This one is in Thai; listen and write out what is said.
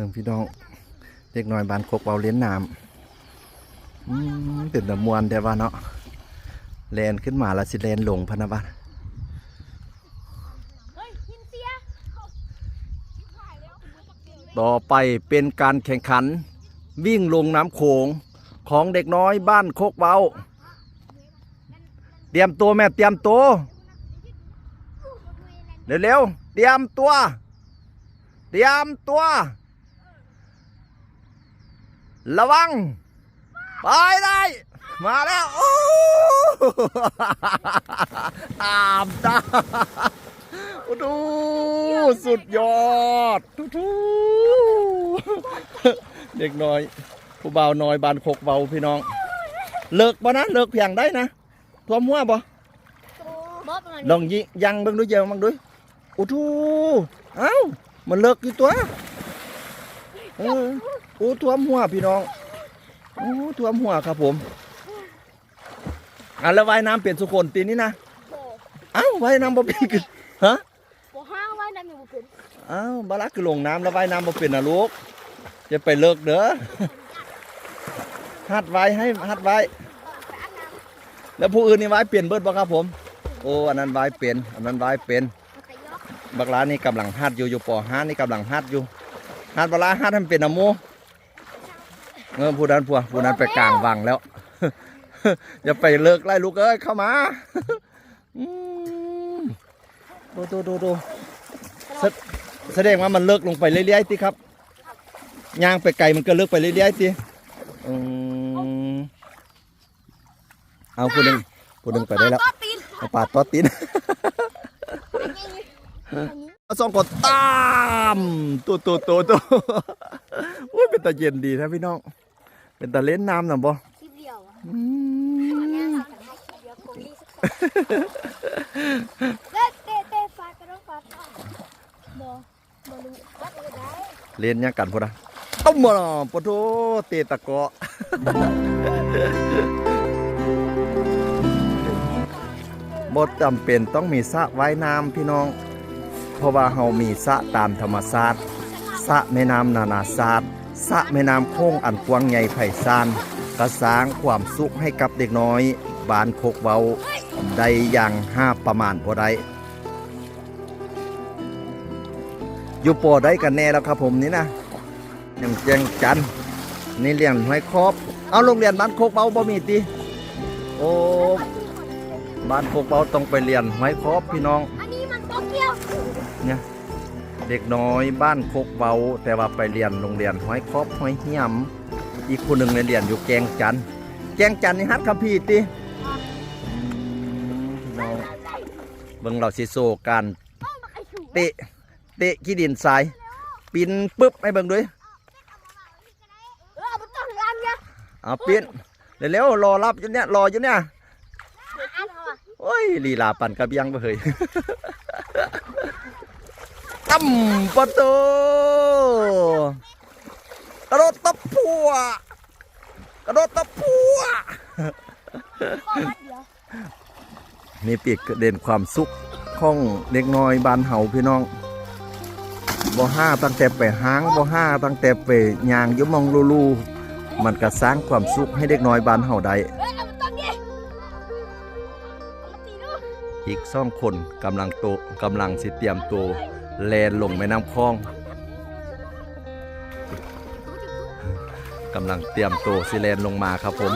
เพิ่งพี่น้องเด็กน้อยบานโคกเบาเลี้ยนน้ำอืมเป็นตะมวนแต่ว่าเนาะแลนขึ้นมาแล้วสิแลนลงพะนะบ้านต่อไปเป็นการแข่งขัน วิ่งลงน้ำโขงของเด็กน้อยบ้านโคกเบาเตรียมตัวแม่เตรียมตัวเร็วๆเตรียมตัว เตรียมตัว ระวัง ไปได้ มาแล้วโอ้ตามตาโอ้ดูสุดยอดทุทูเด็กน้อย ผู้เบาน้อยบานโคกเบาพี่น้อง เลิกบ่นะเลิกเพียงได้นะท่วมหัวบ่บอสมันลองยิยังเบิ่งดูเยอะมังดูโอ้ทูเอ้ามันเลิกอยู่ตัวเออ โอ้ท่วมหัวพี่น้องโอ้ท่วมหัวครับผมอะแล้วว่ายน้ำเปลี่ยนสุคนตีนี่นะโบเอ้าว่ายน้ำบ่เป็นคือฮะโบห้างไว้นั่นอยู่บุกนเอ้าบารักคือลงน้ำแล้วว่ายน้ำบ่เป็นนะลูกจะไปเลิกเด้อหัดไว้ให้หัดไว้ แล้วผู้อื่นนี่ไว้เปลี่ยนเบิดบ่ครับผม โอ้อันนั้นไว้เป็นอันนั้นไว้เป็นแต่ยกบักหลานี่กำลังฮัดอยู่อยู่ปอฮัดนี่กำลังฮัดอยู่ฮัดบักหลาฮัดให้มันเป็นอะโม เออผู้นั้นผู้ผู้นั้นไปกลางวังแล้ว อย่าไปเลิกไล่ลูกเอ้ยเข้ามาดูดูดูดูแสดงว่ามันเลิกลงไปเรื่อยๆติครับย่างไปไกลมันก็เลิกไปเรื่อยๆสิเอาผู้หนึงผู้หนึงไปได้แล้วเอาปาดตอตีนสองกดตามตัวตัวตัวตัวอุ้ยเป็นตาเย็นดีนะพี่น้อง เป็นตาเล่นน้ำนะบ่คลิปเดียวอะอืมเดี๋ยวผมรีสักเต้เต้เต้ฟาดกระโดดฟาดบอบอรู้วัดเลยได้เล่นยังกันพอนะต้มมาปะโถเตะตะเกาะบ่จำเป็นต้องมีสระว่ายน้ำพี่น้อง เพราะว่าเฮามีสระตามธรรมชาติสระแม่น้ำนานาชาติ สระแม่น้ำโค้งอันกว้างใหญ่ไพศาลกระสร้างความสุขให้กับเด็กน้อย บานโคกเบาได้อย่างห้าประมาณพอได้อยู่ปอได้กันแน่แล้วครับผมนี่นะยังแจงจันทน์นี่เรียนห้อยครอบ เอาโรงเรียนบ้านโคกเบาบ่มีติโอ้บ้านโคกเบาต้องไปเรียนไม้ครอบพี่น้อง อันนี้มันโตเกียวเนี่ย เด็กน้อยบ้านโคกเบาแต่ว่าไปเรียนโรงเรียนห้อยครอบห้อยเหี่ยม อีกคนหนึ่งในเรียนอยู่แกงจันทน์แกงจันทน์นี่ฮัดคัมภีร์ติอืมพี่น้องเบิ่งเราสิโซการเตะเตะขี้ดินทรายปินปึ๊บให้เบิ่งด้วยเออมันต้องอันเนี่ยเอาปินเร็วๆรอรับอยู่เนี่ยรออยู่เนี่ยอันเหรอโอ้ยลีลาปั่นกระเบียงไปเฮ้ย ตั้มปะตกระโดดตะพัวกระโดดตะพัวก็วัดเดียนี่ปีกเด่นความสุขของเด็กน้อยบ้านเฮาพี่น้องบ่ห้าตั้งแต่ไปห้างบ่ห้าตั้งแต่ไปยางยมองลูลูมันก็สร้างความสุขให้เด็กน้อยบ้านเฮาได้เฮ้ยเอามันต้องดิเอามาตีดูอีกสองคนกำลังโตกำลังสิเตรียมตัว แลนลงแม่น้ำคลองกำลังเตรียมตัวสิแลนลงมาครับผม